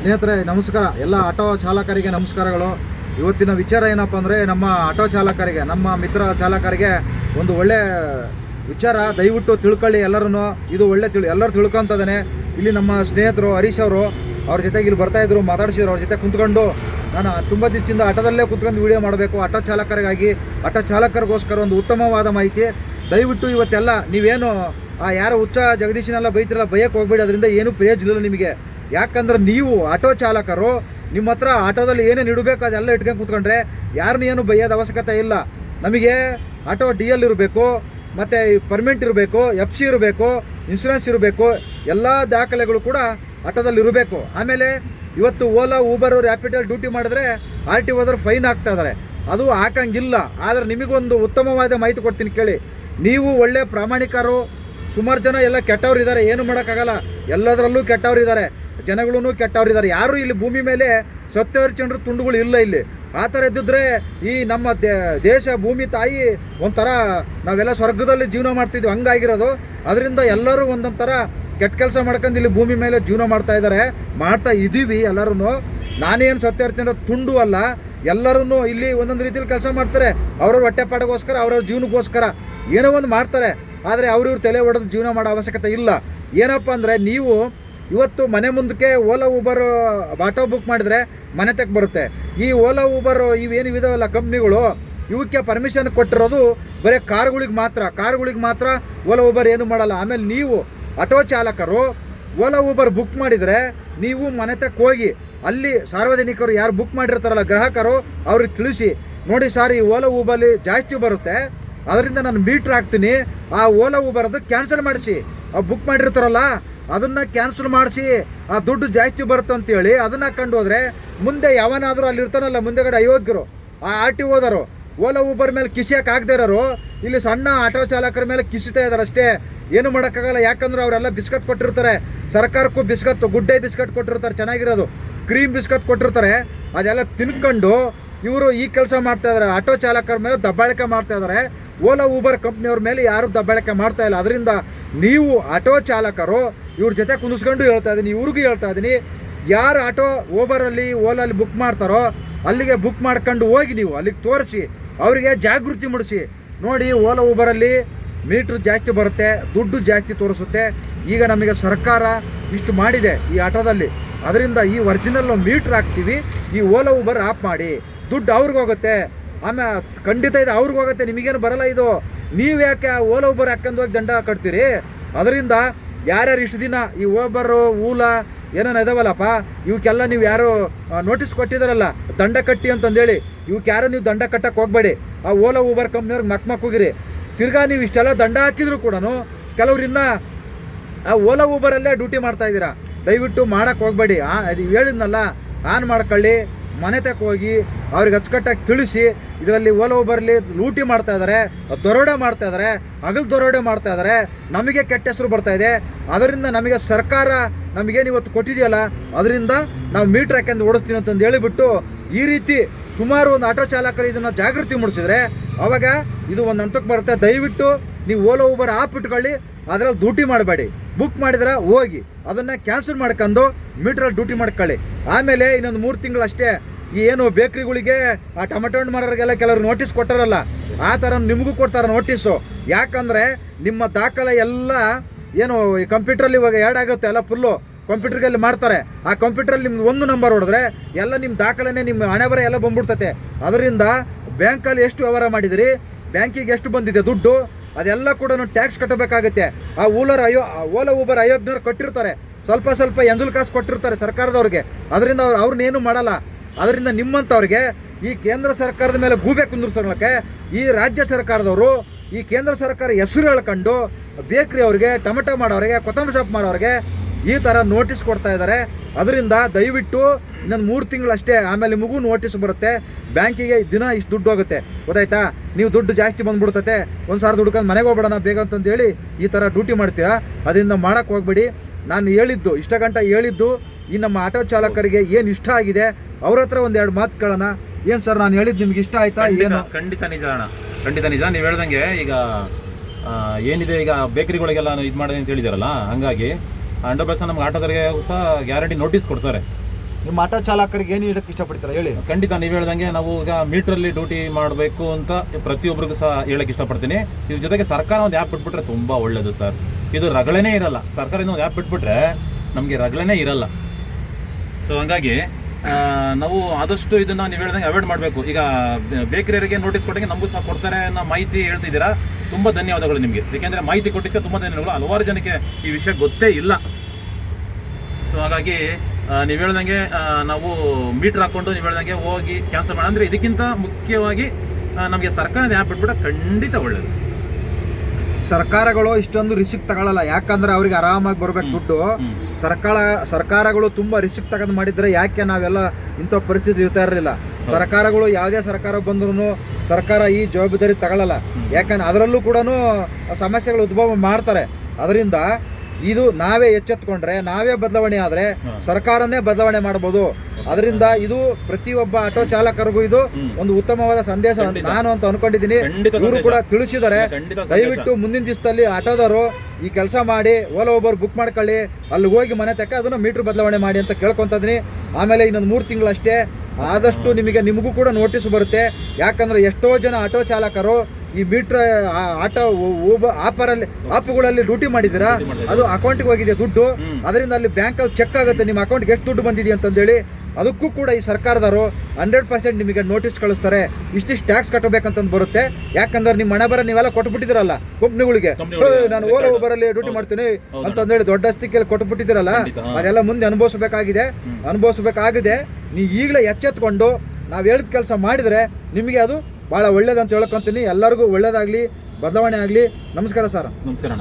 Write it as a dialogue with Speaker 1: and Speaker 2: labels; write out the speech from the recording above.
Speaker 1: ಸ್ನೇಹಿತರೆ, ನಮಸ್ಕಾರ. ಎಲ್ಲ ಆಟೋ ಚಾಲಕರಿಗೆ ನಮಸ್ಕಾರಗಳು. ಇವತ್ತಿನ ವಿಚಾರ ಏನಪ್ಪ ಅಂದರೆ, ನಮ್ಮ ಆಟೋ ಚಾಲಕರಿಗೆ, ನಮ್ಮ ಮಿತ್ರ ಚಾಲಕರಿಗೆ ಒಂದು ಒಳ್ಳೆ ವಿಚಾರ. ದಯವಿಟ್ಟು ತಿಳ್ಕೊಳ್ಳಿ ಎಲ್ಲರೂ ಇದು ಒಳ್ಳೆ ತಿಳಿ, ಎಲ್ಲರೂ ತಿಳ್ಕೊಂತದಾನೆ. ಇಲ್ಲಿ ನಮ್ಮ ಸ್ನೇಹಿತರು ಹರೀಶ್ ಅವರು, ಅವ್ರ ಜೊತೆಗೆ ಇಲ್ಲಿ ಬರ್ತಾ ಇದ್ರು ಮಾತಾಡ್ಸಿದ್ರು ಅವ್ರ ಜೊತೆ ಕುಂತ್ಕೊಂಡು. ನಾನು ತುಂಬ ದಿವಸದಿಂದ ಆಟೋದಲ್ಲೇ ಕುತ್ಕೊಂಡು ವೀಡಿಯೋ ಮಾಡಬೇಕು. ಆಟೋ ಚಾಲಕರಿಗಾಗಿ, ಆಟೋ ಚಾಲಕರಿಗೋಸ್ಕರ ಒಂದು ಉತ್ತಮವಾದ ಮಾಹಿತಿ. ದಯವಿಟ್ಟು ಇವತ್ತೆಲ್ಲ ನೀವೇನು, ಆ ಯಾರೋ ಹುಚ್ಚ ಜಗದೀಶನೆಲ್ಲ ಬೈತಿರಲ್ಲ ಬಯಕ್ಕೆ ಹೋಗ್ಬೇಡಿ. ಅದರಿಂದ ಏನೂ ಪ್ರಯೋಜನ ಇಲ್ಲ ನಿಮಗೆ. ಯಾಕಂದ್ರೆ ನೀವು ಆಟೋ ಚಾಲಕರು, ನಿಮ್ಮ ಹತ್ರ ಆಟೋದಲ್ಲಿ ಏನೇನು ಇಡಬೇಕು ಅದೆಲ್ಲ ಇಟ್ಕೊಂಡು ಕೂತ್ಕೊಂಡ್ರೆ ಯಾರನ್ನ ಏನು ಬೈಯೋದು ಅವಶ್ಯಕತೆ ಇಲ್ಲ. ನಮಗೆ ಆಟೋ ಡಿ ಎಲ್ ಇರಬೇಕು, ಮತ್ತು ಪರ್ಮಿಂಟ್ ಇರಬೇಕು ಎಫ್ ಸಿ ಇರಬೇಕು ಇನ್ಶೂರೆನ್ಸ್ ಇರಬೇಕು, ಎಲ್ಲ ದಾಖಲೆಗಳು ಕೂಡ ಆಟೋದಲ್ಲಿ ಇರಬೇಕು. ಆಮೇಲೆ ಇವತ್ತು ಓಲಾ, ಊಬರ್ ರ್ಯಾಪಿಡಲ್ ಡ್ಯೂಟಿ ಮಾಡಿದ್ರೆ ಆರ್ ಟಿ ಹೋದ್ರೆ ಫೈನ್ ಹಾಕ್ತಾ ಇದ್ದಾರೆ ಅದು ಹಾಕಂಗಿಲ್ಲ. ಆದರೆ ನಿಮಗೊಂದು ಉತ್ತಮವಾದ ಮಾಹಿತಿ ಕೊಡ್ತೀನಿ ಕೇಳಿ. ನೀವು ಒಳ್ಳೆ ಪ್ರಾಮಾಣಿಕರು, ಸುಮಾರು ಜನ ಎಲ್ಲ ಕೆಟ್ಟವ್ರು ಇದ್ದಾರೆ ಏನು ಮಾಡೋಕ್ಕಾಗಲ್ಲ. ಎಲ್ಲದರಲ್ಲೂ ಕೆಟ್ಟವ್ರು ಇದ್ದಾರೆ ಜನಗಳೂ ಕೆಟ್ಟವ್ರು ಇದ್ದಾರೆ ಯಾರು ಇಲ್ಲಿ ಭೂಮಿ ಮೇಲೆ ಸತ್ಯಹರಿಚಂದ್ರ ತುಂಡುಗಳು ಇಲ್ಲ ಇಲ್ಲಿ. ಆ ಥರ ಇದ್ದಿದ್ರೆ ಈ ನಮ್ಮ ದೇಶ ಭೂಮಿ ತಾಯಿ ಒಂಥರ ನಾವೆಲ್ಲ ಸ್ವರ್ಗದಲ್ಲಿ ಜೀವನ ಮಾಡ್ತಿದ್ವಿ, ಹಂಗಾಗಿರೋದು. ಅದರಿಂದ ಎಲ್ಲರೂ ಒಂದೊಂಥರ ಥರ ಕೆಟ್ಟ ಕೆಲಸ ಮಾಡ್ಕೊಂಡು ಇಲ್ಲಿ ಭೂಮಿ ಮೇಲೆ ಜೀವನ ಮಾಡ್ತಾ ಇದ್ದಾರೆ. ಮಾಡ್ತಾ ಇದ್ದೀವಿ ಎಲ್ಲರೂ ನಾನೇನು ಸತ್ಯಹರಿಚಂದ್ರ ತುಂಡು ಅಲ್ಲ. ಎಲ್ಲರೂ ಇಲ್ಲಿ ಒಂದೊಂದು ರೀತಿಯಲ್ಲಿ ಕೆಲಸ ಮಾಡ್ತಾರೆ. ಅವ್ರವ್ರ ಹೊಟ್ಟೆಪಾಡಿಗೋಸ್ಕರ ಅವ್ರವ್ರ ಜೀವನಕ್ಕೋಸ್ಕರ ಏನೋ ಒಂದು ಮಾಡ್ತಾರೆ. ಆದರೆ ಅವ್ರಿವ್ರು ತಲೆ ಹೊಡೆದು ಜೀವನ ಮಾಡೋ ಅವಶ್ಯಕತೆ ಇಲ್ಲ. ಏನಪ್ಪ ಅಂದರೆ ನೀವು ಇವತ್ತು ಮನೆ ಮುಂದಕ್ಕೆ ಓಲಾ ಊಬರ್ ಆಟೋ ಬುಕ್ ಮಾಡಿದ್ರೆ ಮನೆ ತಕ್ಕ ಬರುತ್ತೆ. ಈ ಓಲಾ ಊಬರ್ ಇವೇನು ಇದಾವಲ್ಲ ಕಂಪ್ನಿಗಳು ಇವಕ್ಕೆ ಪರ್ಮಿಷನ್ ಕೊಟ್ಟಿರೋದು ಬರೀ ಕಾರ್ಗಳಿಗೆ ಮಾತ್ರ. ಕಾರ್ಗಳಿಗೆ ಮಾತ್ರ ಓಲಾ ಊಬರ್ ಏನು ಮಾಡಲ್ಲ. ಆಮೇಲೆ ನೀವು ಆಟೋ ಚಾಲಕರು, ಓಲಾ ಊಬರ್ ಬುಕ್ ಮಾಡಿದರೆ ನೀವು ಮನೆ ತಕ್ಕ ಹೋಗಿ, ಅಲ್ಲಿ ಸಾರ್ವಜನಿಕರು ಯಾರು ಬುಕ್ ಮಾಡಿರ್ತಾರಲ್ಲ, ಗ್ರಾಹಕರು ಅವ್ರಿಗೆ ತಿಳಿಸಿ. ನೋಡಿ ಸರ್, ಈ ಓಲಾ ಊಬರ್ಲಿ ಜಾಸ್ತಿ ಬರುತ್ತೆ. ಅದರಿಂದ ನಾನು ಮೀಟ್ರ್ ಹಾಕ್ತೀನಿ. ಆ ಓಲಾ ಊಬರ್ದು ಕ್ಯಾನ್ಸಲ್ ಮಾಡಿಸಿ. ಆ ಬುಕ್ ಮಾಡಿರ್ತಾರಲ್ಲ ಅದನ್ನು ಕ್ಯಾನ್ಸಲ್ ಮಾಡಿಸಿ, ಆ ದುಡ್ಡು ಜಾಸ್ತಿ ಬರುತ್ತೆ ಅಂತೇಳಿ ಅದನ್ನ ಕಂಡು ಹೋದ್ರೆ ಮುಂದೆ ಯಾವನಾದರೂ ಅಲ್ಲಿ ಇರ್ತಾನಲ್ಲ ಮುಂದೆಗಡೆ ಅಯೋಗ್ಯರು, ಆ ಆರ್ ಟಿ ಓದರು ಓಲಾ, ಊಬರ್ ಮೇಲೆ ಕಿಸಿಯಕ್ಕೆ ಆಗದೆ ಇರೋರು, ಇಲ್ಲಿ ಸಣ್ಣ ಆಟೋ ಚಾಲಕರ ಮೇಲೆ ಕಿಸಿತಾ ಇದ್ದಾರೆ ಅಷ್ಟೇ. ಏನು ಮಾಡೋಕ್ಕಾಗಲ್ಲ, ಯಾಕಂದ್ರೆ ಅವರೆಲ್ಲ ಬಿಸ್ಕತ್ ಕೊಟ್ಟಿರ್ತಾರೆ. ಸರ್ಕಾರಕ್ಕೂ ಬಿಸ್ಕತ್ ಗುಡ್ಡೆ ಬಿಸ್ಕಟ್ ಕೊಟ್ಟಿರ್ತಾರೆ, ಚೆನ್ನಾಗಿರೋದು. ಕ್ರೀಮ್ ಬಿಸ್ಕತ್ ಕೊಟ್ಟಿರ್ತಾರೆ. ಅದೆಲ್ಲ ತಿನ್ಕೊಂಡು ಇವರು ಈ ಕೆಲಸ ಮಾಡ್ತಾ ಇದ್ದಾರೆ ಆಟೋ ಚಾಲಕರ ಮೇಲೆ ದಬ್ಬಾಳಿಕೆ ಮಾಡ್ತಾ ಇದ್ದಾರೆ ಓಲಾ ಊಬರ್ ಕಂಪ್ನಿಯವ್ರ ಮೇಲೆ ಯಾರು ದಬ್ಬಾಳಿಕೆ ಮಾಡ್ತಾ ಇಲ್ಲ. ಅದರಿಂದ ನೀವು ಆಟೋ ಚಾಲಕರು ಇವ್ರ ಜೊತೆ ಕುಣಿಸ್ಕೊಂಡು ಹೇಳ್ತಾ ಇದ್ದೀನಿ ಇವ್ರಿಗೂ ಹೇಳ್ತಾ ಇದ್ದೀನಿ ಯಾರು ಆಟೋ ಓಬರಲ್ಲಿ ಓಲಲ್ಲಿ ಬುಕ್ ಮಾಡ್ತಾರೋ ಅಲ್ಲಿಗೆ ಬುಕ್ ಮಾಡ್ಕೊಂಡು ಹೋಗಿ ನೀವು, ಅಲ್ಲಿಗೆ ತೋರಿಸಿ, ಅವರಿಗೆ ಜಾಗೃತಿ ಮೂಡಿಸಿ. ನೋಡಿ ಓಲಾ ಊಬರಲ್ಲಿ ಮೀಟ್ರ್ ಜಾಸ್ತಿ ಬರುತ್ತೆ, ದುಡ್ಡು ಜಾಸ್ತಿ ತೋರಿಸುತ್ತೆ. ಈಗ ನಮಗೆ ಸರ್ಕಾರ ಇಷ್ಟು ಮಾಡಿದೆ ಈ ಆಟೋದಲ್ಲಿ. ಅದರಿಂದ ಈ ಒರಿಜಿನಲ್ ಮೀಟ್ರ್ ಹಾಕ್ತೀವಿ, ಈ ಓಲಾ ಊಬರ್ ಆಫ್ ಮಾಡಿ. ದುಡ್ಡು ಅವ್ರಿಗೆ ಹೋಗುತ್ತೆ. ಆಮೇಲೆ ಖಂಡಿತ ಇದೆ ಅವ್ರಿಗೆ ಹೋಗುತ್ತೆ ನಿಮಗೇನು ಬರಲ್ಲ ಇದು. ನೀವು ಯಾಕೆ ಓಲಾ ಉಬರ್ ಹಾಕೊಂಡು ಹೋಗಿ ದಂಡ ಕಟ್ತೀರಿ ಅದರಿಂದ ಯಾರ್ಯಾರು ಇಷ್ಟು ದಿನ ಈ ಓಬರು ಊಲ ಏನೇನು ಇದಾವಲ್ಲಪ್ಪ, ಇವಕ್ಕೆಲ್ಲ ನೀವು ಯಾರು ನೋಟಿಸ್ ಕೊಟ್ಟಿದ್ದಾರಲ್ಲ ದಂಡ ಕಟ್ಟಿ ಅಂತಂದೇಳಿ, ಇವಕ್ಕೆ ಯಾರು ನೀವು ದಂಡ ಕಟ್ಟಕ್ಕೆ ಹೋಗಬೇಡಿ. ಆ ಓಲಾ ಊಬರ್ ಕಂಪ್ನಿಯವ್ರಿಗೆ ಮಕ್ ಮಕ್ ಹೋಗಿರಿ. ತಿರ್ಗಾ ನೀವು ಇಷ್ಟೆಲ್ಲ ದಂಡ ಹಾಕಿದ್ರು ಕೂಡ ಕೆಲವ್ರು ಇನ್ನ ಆ ಓಲಾ ಊಬರಲ್ಲೇ ಡ್ಯೂಟಿ ಮಾಡ್ತಾ ಇದ್ದೀರಾ. ದಯವಿಟ್ಟು ಮಾಡಕ್ಕೆ ಹೋಗಬೇಡಿ. ಆ, ಅದು ಹೇಳಿದ್ನಲ್ಲ, ಆನ್ ಮಾಡ್ಕೊಳ್ಳಿ. ಮನೆ ತಕ್ಕ ಹೋಗಿ ಅವ್ರಿಗೆ ಅಚ್ಚುಕಟ್ಟಾಗಿ ತಿಳಿಸಿ ಇದರಲ್ಲಿ ಒಲವು ಬರಲಿ ಲೂಟಿ ಮಾಡ್ತಾ ಇದ್ದಾರೆ, ದರೋಡೆ ಮಾಡ್ತಾ ಇದ್ದಾರೆ, ಹಗಲು ದರೋಡೆ ಮಾಡ್ತಾ ಇದ್ದಾರೆ, ನಮಗೆ ಕೆಟ್ಟ ಹೆಸರು ಬರ್ತಾ ಇದೆ. ಅದರಿಂದ ನಮಗೆ ಸರ್ಕಾರ ನಮಗೇನು ಇವತ್ತು ಕೊಟ್ಟಿದೆಯಲ್ಲ, ಅದರಿಂದ ನಾವು ಮೀಟ್ರ್ ಹಾಕೊಂಡು ಓಡಿಸ್ತೀವಿ ಅಂತಂದು ಹೇಳಿಬಿಟ್ಟು ಈ ರೀತಿ ಸುಮಾರು ಒಂದು ಆಟೋ ಚಾಲಕರು ಇದನ್ನು ಜಾಗೃತಿ ಮೂಡಿಸಿದ್ರೆ ಅವಾಗ ಇದು ಒಂದು ಹಂತಕ್ಕೆ ಬರುತ್ತೆ. ದಯವಿಟ್ಟು ನೀವು ಓಲೋ ಊಬರ್ ಆಪ್ ಇಟ್ಕೊಳ್ಳಿ, ಅದರಲ್ಲಿ ದೂಟಿ ಮಾಡಬೇಡಿ. ಬುಕ್ ಮಾಡಿದ್ರೆ ಹೋಗಿ ಅದನ್ನು ಕ್ಯಾನ್ಸಲ್ ಮಾಡ್ಕೊಂಡು ಮೀಟ್ರಲ್ಲಿ ಡ್ಯೂಟಿ ಮಾಡ್ಕೊಳ್ಳಿ ಆಮೇಲೆ ಇನ್ನೊಂದು ಮೂರು ತಿಂಗಳು ಅಷ್ಟೇ ಏನು ಬೇಕ್ರಿಗಳಿಗೆ ಆ ಟೊಮೆಟೊ ಹಣ್ಣು ಮಾರೋರಿಗೆಲ್ಲ ಕೆಲವರು ನೋಟಿಸ್ ಕೊಟ್ಟಾರಲ್ಲ, ಆ ಥರ ನಿಮಗೂ ಕೊಡ್ತಾರೆ ನೋಟಿಸು ಯಾಕಂದರೆ ನಿಮ್ಮ ದಾಖಲೆ ಎಲ್ಲ ಏನು ಈ ಕಂಪ್ಯೂಟ್ರಲ್ಲಿ ಇವಾಗ ಆ್ಯಡ್ ಆಗುತ್ತೆ, ಎಲ್ಲ ಫುಲ್ಲು ಅಲ್ಲಿ ಮಾಡ್ತಾರೆ. ಆ ಕಂಪ್ಯೂಟ್ರಲ್ಲಿ ನಿಮ್ದು ಒಂದು ನಂಬರ್ ಹೊಡೆದ್ರೆ ಎಲ್ಲ ನಿಮ್ಮ ದಾಖಲೆನೇ ನಿಮ್ಮ ಹಣೆ ಬರ ಎಲ್ಲ ಬಂದ್ಬಿಡ್ತತೆ. ಅದರಿಂದ ಬ್ಯಾಂಕಲ್ಲಿ ಎಷ್ಟು ವ್ಯವಹಾರ ಮಾಡಿದಿರಿ? ಬ್ಯಾಂಕಿಗೆ ಎಷ್ಟು ಬಂದಿದೆ ದುಡ್ಡು? ಅದೆಲ್ಲ ಕೂಡ ಟ್ಯಾಕ್ಸ್ ಕಟ್ಟಬೇಕಾಗುತ್ತೆ. ಆ ಊಲರ್ ಅಯೋ ಓಲಾ ಊಬರ್ ಅಯೋಗ್ನವ್ರು ಕಟ್ಟಿರ್ತಾರೆ. ಸ್ವಲ್ಪ ಸ್ವಲ್ಪ ಎಂಜುಲ್ ಕಾಸು ಕೊಟ್ಟಿರ್ತಾರೆ ಸರ್ಕಾರದವ್ರಿಗೆ. ಅದರಿಂದ ಅವ್ರು ಅವ್ರನ್ನೇನು ಮಾಡಲ್ಲ. ಅದರಿಂದ ನಿಮ್ಮಂಥವ್ರಿಗೆ ಈ ಕೇಂದ್ರ ಸರ್ಕಾರದ ಮೇಲೆ ಗೂಬೆ ಕುಂದಿರ್ಸೋಕ್ಕೆ ಈ ರಾಜ್ಯ ಸರ್ಕಾರದವರು, ಈ ಕೇಂದ್ರ ಸರ್ಕಾರ ಹೆಸರು ಹೇಳ್ಕೊಂಡು ಬೇಕ್ರಿ ಅವ್ರಿಗೆ, ಟೊಮೆಟೊ ಮಾಡೋರಿಗೆ, ಕೊತ್ತಂಬರಿ ಸೊಪ್ಪು ಮಾಡೋರಿಗೆ ಈ ಥರ ನೋಟಿಸ್ ಕೊಡ್ತಾ ಇದ್ದಾರೆ. ಅದರಿಂದ ದಯವಿಟ್ಟು ಇನ್ನೊಂದು ಮೂರು ತಿಂಗಳು ಅಷ್ಟೇ ಆಮೇಲೆ ಮಗು ನೋಟಿಸ್ ಬರುತ್ತೆ. ಬ್ಯಾಂಕಿಗೆ ದಿನ ಇಷ್ಟು ದುಡ್ಡು ಹೋಗುತ್ತೆ. ಗೊತ್ತಾಯ್ತಾ? ನೀವು ದುಡ್ಡು ಜಾಸ್ತಿ ಬಂದ್ಬಿಡ್ತತೆ. ಒಂದು ಸಾವಿರ ದುಡ್ಕೊಂಡು ಮನೆಗೆ ಹೋಗ್ಬೇಡಣ ಬೇಗ ಅಂತಂದೇಳಿ ಈ ಥರ ಡ್ಯೂಟಿ ಮಾಡ್ತೀರಾ? ಅದರಿಂದ ಮಾಡೋಕ್ಕೆ ಹೋಗ್ಬೇಡಿ. ನಾನು ಹೇಳಿದ್ದು ಇಷ್ಟ ಗಂಟ ಹೇಳಿದ್ದು ಈ ನಮ್ಮ ಆಟೋ ಚಾಲಕರಿಗೆ ಏನು ಇಷ್ಟ ಆಗಿದೆ ಅವ್ರ ಹತ್ರ ಒಂದು ಎರಡು ಮಾತು ಕೇಳೋಣ. ಏನು ಸರ್ ನಾನು ಹೇಳಿದ್ದು ನಿಮ್ಗೆ ಇಷ್ಟ ಆಯ್ತಾ? ಏನು?
Speaker 2: ಖಂಡಿತ ನಿಜ ಅಣ್ಣ. ಖಂಡಿತ ನಿಜ. ನೀವು ಹೇಳ್ದಂಗೆ ಈಗ ಏನಿದೆ ಈಗ ಬೇಕರಿಗಳಿಗೆಲ್ಲ ಇದು ಮಾಡಿದೆ ಅಂತ ಹೇಳಿದಾರಲ್ಲ ಹಂಗಾಗಿ ಹಂಡ್ರೆಡ್ ಪರ್ಸೆಂಟ್ ನಮ್ಗೆ ಆಟೋದವರಿಗೆ ಸಹ ಗ್ಯಾರಂಟಿ ನೋಟಿಸ್ ಕೊಡ್ತಾರೆ.
Speaker 1: ನಿಮ್ಮ ಆಟೋ ಚಾಲಕರಿಗೆ ಏನು ಹೇಳಕ್ಕೆ ಇಷ್ಟಪಡ್ತೀರಾ? ಹೇಳಿ.
Speaker 2: ಖಂಡಿತ ನೀವು ಹೇಳ್ದಂಗೆ ನಾವು ಈಗ ಮೀಟ್ರಲ್ಲಿ ಡ್ಯೂಟಿ ಮಾಡಬೇಕು ಅಂತ ಪ್ರತಿಯೊಬ್ಬರಿಗೂ ಸಹ ಹೇಳಕ್ಕೆ ಇಷ್ಟಪಡ್ತೀನಿ. ಇದ್ರ ಜೊತೆಗೆ ಸರ್ಕಾರ ಒಂದು ಆ್ಯಪ್ ಬಿಟ್ಬಿಟ್ರೆ ತುಂಬ ಒಳ್ಳೆಯದು ಸರ್. ಇದು ರಗಳೆನೇ ಇರಲ್ಲ. ಸರ್ಕಾರದಿಂದ ಒಂದು ಆ್ಯಪ್ ಬಿಟ್ಬಿಟ್ರೆ ನಮಗೆ ರಗಳೇ ಇರಲ್ಲ. ಸೊ ಹಂಗಾಗಿ ನಾವು ಆದಷ್ಟು ಇದನ್ನು ನೀವು ಹೇಳ್ದಂಗೆ ಅವಾಯ್ಡ್ ಮಾಡಬೇಕು. ಈಗ ಬೇಕರಿಯರಿಗೆ ನೋಟಿಸ್ ಕೊಟ್ಟಂಗೆ ನಮಗೂ ಸಹ ಕೊಡ್ತಾರೆ ಅನ್ನೋ ಮಾಹಿತಿ ಹೇಳ್ತಿದ್ದೀರಾ? ತುಂಬ ಧನ್ಯವಾದಗಳು ನಿಮಗೆ. ಏಕೆಂದರೆ ಮಾಹಿತಿ ಕೊಟ್ಟಿದ್ದಕ್ಕೆ ತುಂಬ ಧನ್ಯವಾದಗಳು. ಹಲವಾರು ಜನಕ್ಕೆ ಈ ವಿಷಯ ಗೊತ್ತೇ ಇಲ್ಲ. ಸೊ ಹಾಗಾಗಿ ನೀವು ಹೇಳ್ದಂಗೆ ನಾವು ಮೀಟ್ರ್ ಹಾಕ್ಕೊಂಡು ನೀವು ಹೇಳ್ದಂಗೆ ಹೋಗಿ ಕ್ಯಾನ್ಸಲ್ ಮಾಡಿ ಅಂದರೆ ಇದಕ್ಕಿಂತ ಮುಖ್ಯವಾಗಿ ನಮಗೆ ಸರ್ಕಾರದ ಆ್ಯಪ್ ಬಿಟ್ಬಿಟ್ರೆ ಖಂಡಿತ ಒಳ್ಳೆಯದು
Speaker 1: ಸರ್ಕಾರಗಳು ಇಷ್ಟೊಂದು ರಿಸ್ಕ್ ತಗೊಳ್ಳಲ್ಲ ಯಾಕಂದ್ರೆ ಅವ್ರಿಗೆ ಆರಾಮಾಗಿ ಬರ್ಬೇಕು ದುಡ್ಡು. ಸರ್ಕಾರ ಸರ್ಕಾರಗಳು ತುಂಬಾ ರಿಸ್ಕ್ ತಗೊಂಡು ಮಾಡಿದ್ರೆ ಯಾಕೆ ನಾವೆಲ್ಲ ಇಂಥ ಪರಿಸ್ಥಿತಿ ಇರ್ತಾ ಇರಲಿಲ್ಲ. ಸರ್ಕಾರಗಳು ಯಾವುದೇ ಸರ್ಕಾರ ಬಂದ್ರು ಸರ್ಕಾರ ಈ ಜವಾಬ್ದಾರಿ ತಗೊಳ್ಳಲ್ಲ ಯಾಕಂದ್ರೆ ಅದರಲ್ಲೂ ಕೂಡ ಸಮಸ್ಯೆಗಳು ಉದ್ಭವ ಮಾಡ್ತಾರೆ. ಅದರಿಂದ ಇದು ನಾವೇ ಎಚ್ಚೆತ್ಕೊಂಡ್ರೆ ನಾವೇ ಬದಲಾವಣೆ ಆದರೆ ಸರ್ಕಾರನೇ ಬದಲಾವಣೆ ಮಾಡ್ಬೋದು. ಅದರಿಂದ ಇದು ಪ್ರತಿಯೊಬ್ಬ ಆಟೋ ಚಾಲಕರಿಗೂ ಇದು ಒಂದು ಉತ್ತಮವಾದ ಸಂದೇಶ. ನಾನು ಅಂತ ಅನ್ಕೊಂಡಿದ್ದೀನಿ ಇವರು ಕೂಡ ತಿಳಿಸಿದ್ದಾರೆ. ದಯವಿಟ್ಟು ಮುಂದಿನ ದಿವಸದಲ್ಲಿ ಆಟೋದವರು ಈ ಕೆಲಸ ಮಾಡಿ ಓಲಾ ಒಬ್ಬರು ಬುಕ್ ಮಾಡ್ಕೊಳ್ಳಿ. ಅಲ್ಲಿ ಹೋಗಿ ಮನೆ ತಕ್ಕ ಅದನ್ನ ಮೀಟರ್ ಬದಲಾವಣೆ ಮಾಡಿ ಅಂತ ಕೇಳ್ಕೊತಿದ್ದೀನಿ ಆಮೇಲೆ ಇನ್ನೊಂದು ಮೂರು ತಿಂಗಳಷ್ಟೇ ಆದಷ್ಟು ನಿಮಗೆ ನಿಮಗೂ ಕೂಡ ನೋಟಿಸ್ ಬರುತ್ತೆ. ಯಾಕಂದ್ರೆ ಎಷ್ಟೋ ಜನ ಆಟೋ ಚಾಲಕರು ಈ ಮೀಟ್ರ್ ಆಟೋ ಆಪರಲ್ಲಿ ಆಪ್ಗಳಲ್ಲಿ ಡ್ಯೂಟಿ ಮಾಡಿದ್ದೀರಾ? ಅದು ಅಕೌಂಟ್ಗೆ ಹೋಗಿದೆ ದುಡ್ಡು. ಅದರಿಂದ ಅಲ್ಲಿ ಬ್ಯಾಂಕಲ್ಲಿ ಚೆಕ್ ಆಗುತ್ತೆ ನಿಮ್ಮ ಅಕೌಂಟ್ಗೆ ಎಷ್ಟು ದುಡ್ಡು ಬಂದಿದೆ ಅಂತಂದೇಳಿ ಅದಕ್ಕೂ ಕೂಡ ಈ ಸರ್ಕಾರದವರು ಹಂಡ್ರೆಡ್ ಪರ್ಸೆಂಟ್ ನಿಮಗೆ ನೋಟಿಸ್ ಕಳಿಸ್ತಾರೆ ಇಷ್ಟಿಷ್ಟು ಟ್ಯಾಕ್ಸ್ ಕಟ್ಟಬೇಕಂತಂದು ಬರುತ್ತೆ. ಯಾಕಂದ್ರೆ ನಿಮ್ಮ ಹಣ ಬರ ನೀವೆಲ್ಲ ಕೊಟ್ಬಿಟ್ಟಿದ್ದೀರಲ್ಲ ಕಂಪ್ನಿಗಳಿಗೆ ನಾನು ಓಲಾ ಬರಲ್ಲಿ ಡ್ಯೂಟಿ ಮಾಡ್ತೀನಿ. ಅಂತಂದೇಳಿ ದೊಡ್ಡ ಅಸ್ತಿಕೆಯಲ್ಲಿ ಕೊಟ್ಬಿಟ್ಟಿದ್ದೀರಲ್ಲ ಅದೆಲ್ಲ ಮುಂದೆ ಅನುಭವಿಸಬೇಕಾಗಿದೆ. ಅನುಭವಿಸಬೇಕಾಗಿದೆ. ನೀವು ಈಗಲೇ ಎಚ್ಚೆತ್ಕೊಂಡು ನಾವು ಹೇಳಿದ ಕೆಲಸ ಮಾಡಿದರೆ ನಿಮಗೆ ಅದು ಭಾಳ ಒಳ್ಳೇದಂತ ಹೇಳ್ಕೊಂತೀನಿ. ಎಲ್ಲರಿಗೂ ಒಳ್ಳೇದಾಗಲಿ ಬದಲಾವಣೆ ಆಗಲಿ. ನಮಸ್ಕಾರ ಸರ್.
Speaker 2: ನಮಸ್ಕಾರ